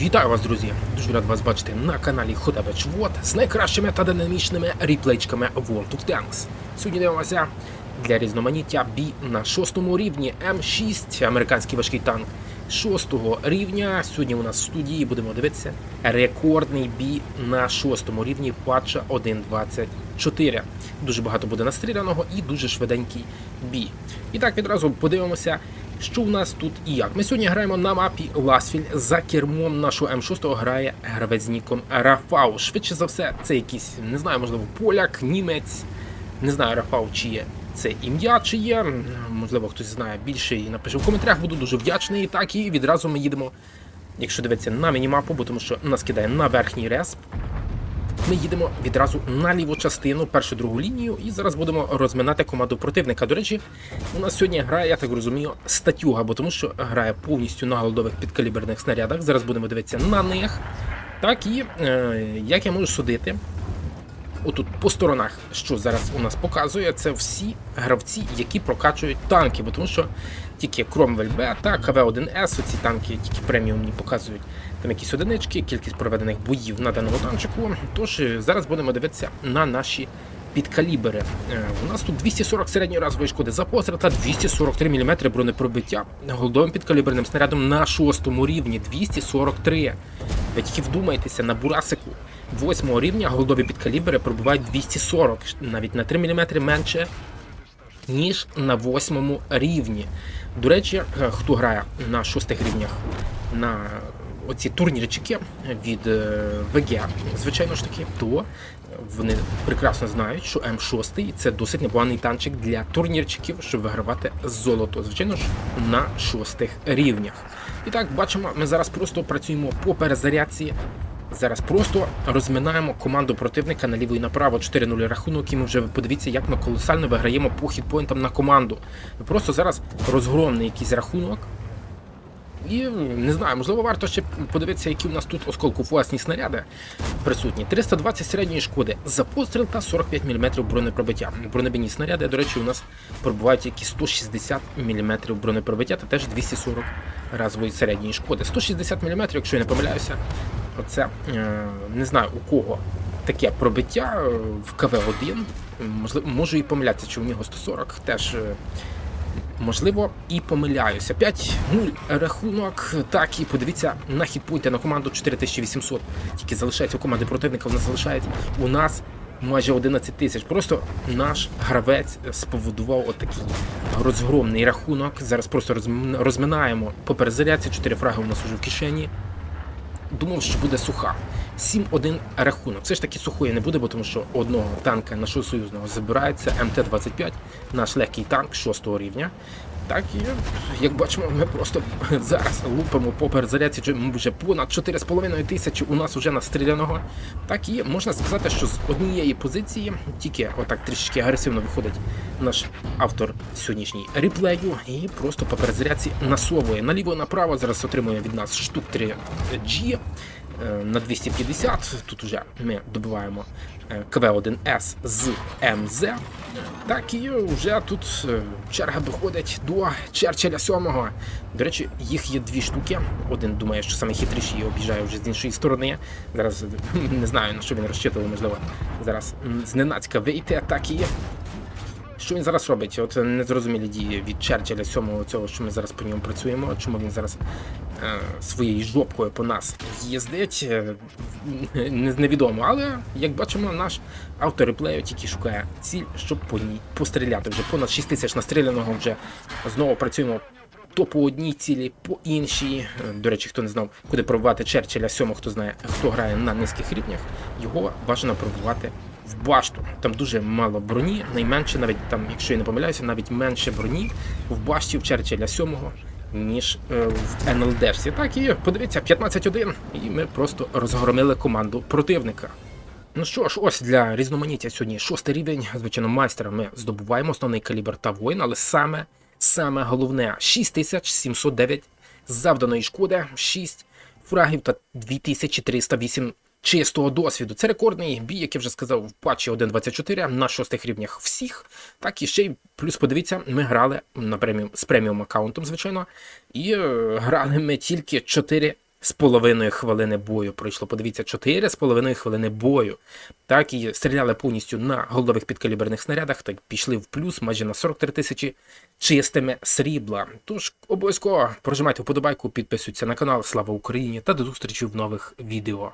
Вітаю вас, друзі! Дуже рад вас бачити на каналі Хотабеч Вот з найкращими та динамічними ріплейчками World of Tanks. Сьогодні дивимося для різноманіття бій на шостому рівні М6, американський важкий танк шостого рівня. Сьогодні у нас в студії будемо дивитися рекордний бій на шостому рівні патча 1.24. Дуже багато буде настріляного і дуже швиденький бій. І так відразу подивимося, що у нас тут і як. Ми сьогодні граємо на мапі Ласфіль. За кермом нашого М6 грає гравець ніком Рафау. Швидше за все, це якийсь, не знаю, можливо, поляк, німець. Не знаю, Рафау, чи є це ім'я, чи є. Можливо, хтось знає більше і напише в коментарях. Буду дуже вдячний. Так, і відразу ми їдемо, якщо дивитися на мінімапу, бо тому що нас кидає на верхній респ. Ми їдемо відразу на ліву частину, першу другу лінію, і зараз будемо розминати команду противника. До речі, у нас сьогодні грає, я так розумію, статюга, бо тому що грає повністю на голдових підкаліберних снарядах. Зараз будемо дивитися на них. Так і е, як я можу судити, отут по сторонах, що зараз у нас показує, це всі гравці, які прокачують танки, бо тому що тільки Кромвель Б та КВ-1С, оці танки, тільки преміумні показують там якісь одинички, кількість проведених боїв на даному танчику. Тож е, зараз будемо дивитися на наші підкалібери. Е, У нас тут 240 середньої разової шкоди за постріл та 243 мм бронепробиття голдовим підкаліберним снарядом на шостому рівні. 243. Ви тільки вдумайтеся, на бурасику восьмого рівня голдові підкалібри пробувають 240, навіть на 3 мм менше ніж на восьмому рівні. До речі, е, хто грає на шостих рівнях на оці турнірчики від е, ВГ, звичайно ж таки, то вони прекрасно знають, що М6 це досить непоганий танчик для турнірчиків, щоб вигравати золото. Звичайно ж, на шостих рівнях. І так, бачимо, ми зараз просто працюємо по перезарядці. Зараз просто розминаємо команду противника наліво і направо 4-0 рахунок, і ми вже подивіться, як ми колосально виграємо по хітпоінтам на команду. Просто зараз розгромний якийсь рахунок. І не знаю, можливо, варто ще подивитися, які у нас тут осколкофуасні снаряди присутні. 320 середньої шкоди за постріл та 45 мм бронепробиття. Бронебійні снаряди, до речі, у нас пробувають які 160 мм бронепробиття та теж 240 разової середньої шкоди. 160 мм, якщо я не помиляюся, оце е, не знаю у кого таке пробиття е, в КВ-1. Можливо, можу і помилятися, чи у нього 140 теж. Можливо, і помиляюся. 5-0 рахунок. Так, і подивіться на хітпойнти на команду 4800. Тільки залишається у команди противника, у нас залишають у нас майже 11 тисяч. Просто наш гравець споводував отакий розгромний рахунок. Зараз просто розм- розминаємо по перезарядці. 4 фраги у нас уже в кишені. Думав, що буде суха. 7-1 рахунок. Все ж таки сухої не буде, бо тому що одного танка нашого союзного забирається МТ-25, наш легкий танк 6 рівня. Так і як бачимо, ми просто зараз лупимо по перезарядці вже понад 4,5 тисячі у нас вже настріляного. Так і можна сказати, що з однієї позиції тільки отак трішечки агресивно виходить наш автор сьогоднішній реплею і просто по перезарядці насовує наліво-направо. Зараз отримує від нас штук 3 G е, на 250. Тут вже ми добиваємо е, КВ-1С з МЗ. Так і вже тут е, черга доходить до Черчилля 7. До речі, їх є дві штуки. Один думає, що саме хитріший об'їжджає вже з іншої сторони. Зараз е, не знаю на що він розчитував, можливо, зараз зненацька вийти. Так і що він зараз робить? От незрозумілі дії від Черчилля сьомого цього, що ми зараз по ньому працюємо. Чому він зараз е, своєю жопкою по нас їздить? Е, невідомо. Але як бачимо, наш автореплею тільки шукає ціль, щоб по ній постріляти. Вже понад 6 тисяч настріляного. Вже знову працюємо. То по одній цілі, по іншій. Е, До речі, хто не знав, куди пробувати Черчилля сьомого, хто знає, хто грає на низьких рівнях, його бажано пробувати в башту. Там дуже мало броні, найменше, навіть там, якщо я не помиляюся, навіть менше броні в башті в Черчилля 7 ніж е, в НЛДшці. Так і подивіться, 15-1, і ми просто розгромили команду противника. Ну що ж, ось для різноманіття сьогодні шостий рівень. Звичайно, майстера ми здобуваємо основний калібр та воїн, але саме, саме головне 6709 завданої шкоди, 6 фрагів та 2308 чистого досвіду. Це рекордний бій, як я вже сказав, в патчі 1.24 на шостих рівнях всіх. Так і ще й плюс подивіться, ми грали на преміум з преміум аккаунтом, звичайно, і е, грали ми тільки 4 з половиною хвилини бою пройшло. Подивіться, 4 з половиною хвилини бою. Так і стріляли повністю на голдових підкаліберних снарядах, так пішли в плюс майже на 43 тисячі чистими срібла. Тож обов'язково прожимайте вподобайку, підписуйтесь на канал. Слава Україні та до зустрічі в нових відео.